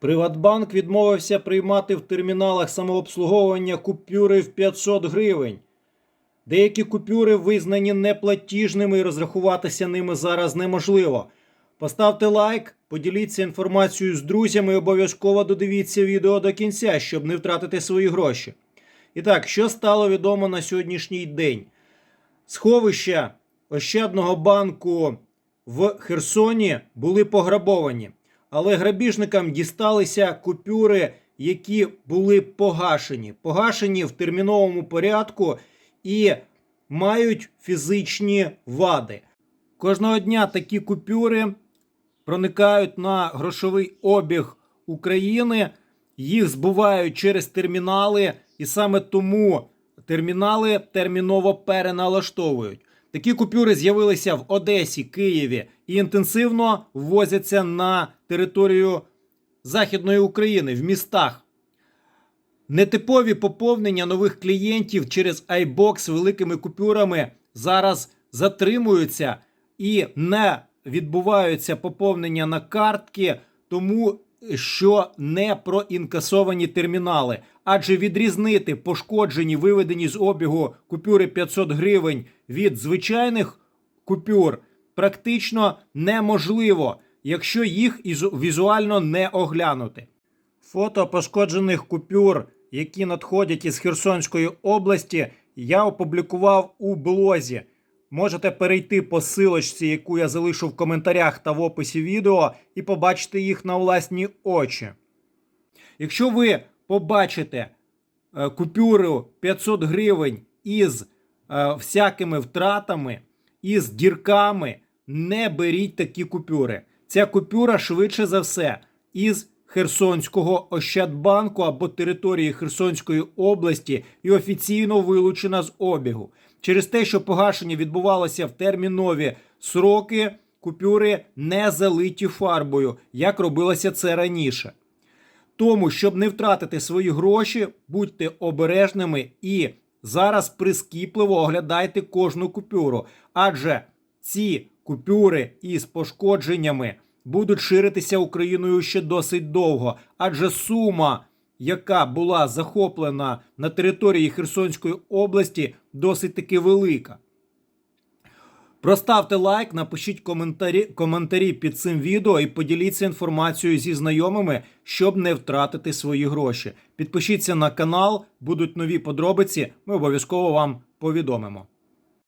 Приватбанк відмовився приймати в терміналах самообслуговування купюри в 500 гривень. Деякі купюри визнані неплатіжними і розрахуватися ними зараз неможливо. Поставте лайк, поділіться інформацією з друзями і обов'язково додивіться відео до кінця, щоб не втратити свої гроші. І так, що стало відомо на сьогоднішній день? Сховища Ощадного банку в Херсоні були пограбовані, але грабіжникам дісталися купюри, які були погашені, погашені в терміновому порядку і мають фізичні вади. Кожного дня такі купюри проникають на грошовий обіг України, їх збувають через термінали, і саме тому термінали терміново переналаштовують. Такі купюри з'явилися в Одесі, Києві і інтенсивно ввозяться на територію Західної України в містах. Нетипові поповнення нових клієнтів через iBox з великими купюрами зараз затримуються і не відбуваються поповнення на картки, тому що не проінкасовані термінали. Адже відрізнити пошкоджені, виведені з обігу купюри 500 гривень від звичайних купюр практично неможливо, якщо їх ізу- візуально не оглянути. Фото пошкоджених купюр, які надходять із Херсонської області, я опублікував у блозі. Можете перейти по силочці, яку я залишу в коментарях та в описі відео, і побачити їх на власні очі. Якщо ви побачите е, купюру 500 гривень із е, всякими втратами, із дірками, не беріть такі купюри. Ця купюра швидше за все із Херсонського Ощадбанку або території Херсонської області і офіційно вилучена з обігу. Через те, що погашення відбувалося в термінові сроки, купюри не залиті фарбою, як робилося це раніше. Тому, щоб не втратити свої гроші, будьте обережними і зараз прискіпливо оглядайте кожну купюру, адже ці купюри із пошкодженнями будуть ширитися Україною ще досить довго, адже сума, яка була захоплена на території Херсонської області, досить таки велика. Проставте лайк, напишіть коментарі, коментарі під цим відео і поділіться інформацією зі знайомими, щоб не втратити свої гроші. Підпишіться на канал, будуть нові подробиці. Ми обов'язково вам повідомимо.